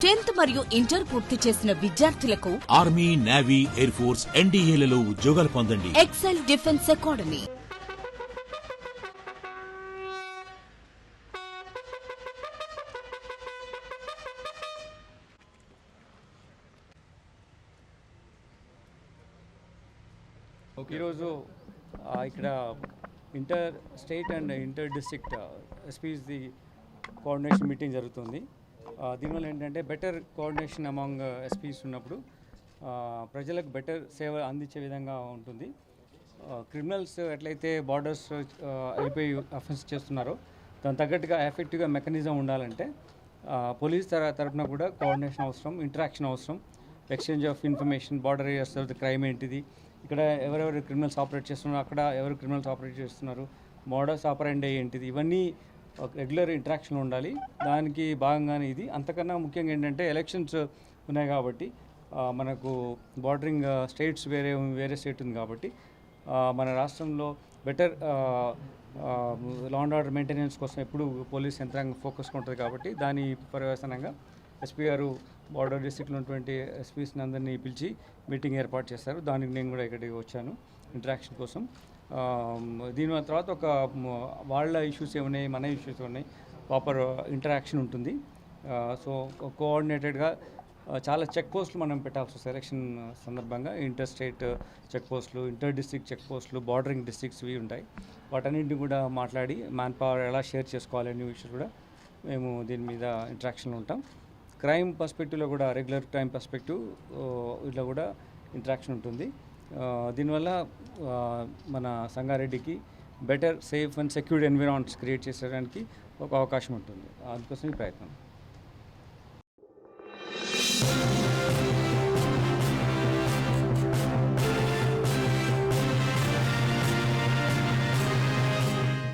Tenth మరియు inter పూర్తి చేసిన విద్యార్థులకు ఆర్మీ నేవీ ఎయిర్ ఫోర్స్ ఎన్డీఏలలో ఉద్యోగాలు పొందండి. Excel defence academy. ఈరోజు ఆ, ఇక్కడ inter state and inter district SPs the coordination meeting జరుగుతుంది. దీనివల్ల ఏంటంటే బెటర్ కోఆర్డినేషన్ అమాంగ్ ఎస్పీస్ ఉన్నప్పుడు ప్రజలకు బెటర్ సేవ అందించే విధంగా ఉంటుంది. క్రిమినల్స్ ఎట్లయితే బార్డర్స్ వెళ్ళిపోయి అఫెన్స్ చేస్తున్నారో దాని తగ్గట్టుగా ఎఫెక్టివ్గా మెకానిజం ఉండాలంటే పోలీస్ తర తరపున కూడా కోఆర్డినేషన్ అవసరం ఇంటరాక్షన్ అవసరం. Exchange of information border areas తర్వాత క్రైమ్ ఏంటిది ఇక్కడ ఎవరెవరు క్రిమినల్స్ ఆపరేట్ చేస్తున్నారు అక్కడ ఎవరు క్రిమినల్స్ ఆపరేట్ చేస్తున్నారు మోడల్స్ ఆపరెండే ఏంటిది ఇవన్నీ ఒక రెగ్యులర్ ఇంటరాక్షన్ ఉండాలి. దానికి భాగంగానే ఇది. అంతకన్నా ముఖ్యంగా ఏంటంటే ఎలక్షన్స్ ఉన్నాయి కాబట్టి మనకు బార్డరింగ్ స్టేట్స్ వేరే వేరే స్టేట్ ఉంది కాబట్టి మన రాష్ట్రంలో better law and order maintenance కోసం ఎప్పుడు పోలీస్ యంత్రాంగం ఫోకస్గా ఉంటుంది కాబట్టి దాని పర్యవసనంగా ఎస్పీ గారు బార్డర్ డిస్ట్రిక్ట్లో ఉన్నటువంటి ఎస్పీస్ని అందరినీ పిలిచి మీటింగ్ ఏర్పాటు చేశారు. దానికి నేను కూడా ఇక్కడికి వచ్చాను ఇంటరాక్షన్ కోసం. దీని తర్వాత ఒక వాళ్ళ ఇష్యూస్ ఏమున్నాయి మన ఇష్యూస్ ఉన్నాయి ప్రాపర్ ఇంటరాక్షన్ ఉంటుంది. సో కోఆర్డినేటెడ్గా చాలా చెక్ పోస్టులు మనం పెట్టాల్సి వస్తుంది ఎలక్షన్ సందర్భంగా. ఇంటర్ స్టేట్ చెక్ పోస్టులు ఇంటర్ డిస్టిక్ చెక్ పోస్టులు బార్డరింగ్ డిస్ట్రిక్ట్స్ ఇవి ఉంటాయి. వాటన్నింటిని కూడా మాట్లాడి మ్యాన్ పవర్ ఎలా షేర్ చేసుకోవాలి అనే విషయాలు కూడా మేము దీని మీద ఇంట్రాక్షన్లో ఉంటాం. క్రైమ్ పర్స్పెక్టివ్లో కూడా రెగ్యులర్ క్రైమ్ పర్స్పెక్టివ్ ఇట్లా కూడా ఇంటరాక్షన్ ఉంటుంది. దీనివల్ల మన సంగారెడ్డికి better safe and secured environments create చేసేయడానికి ఒక అవకాశం ఉంటుంది. అందుకోసం ఈ ప్రయత్నం.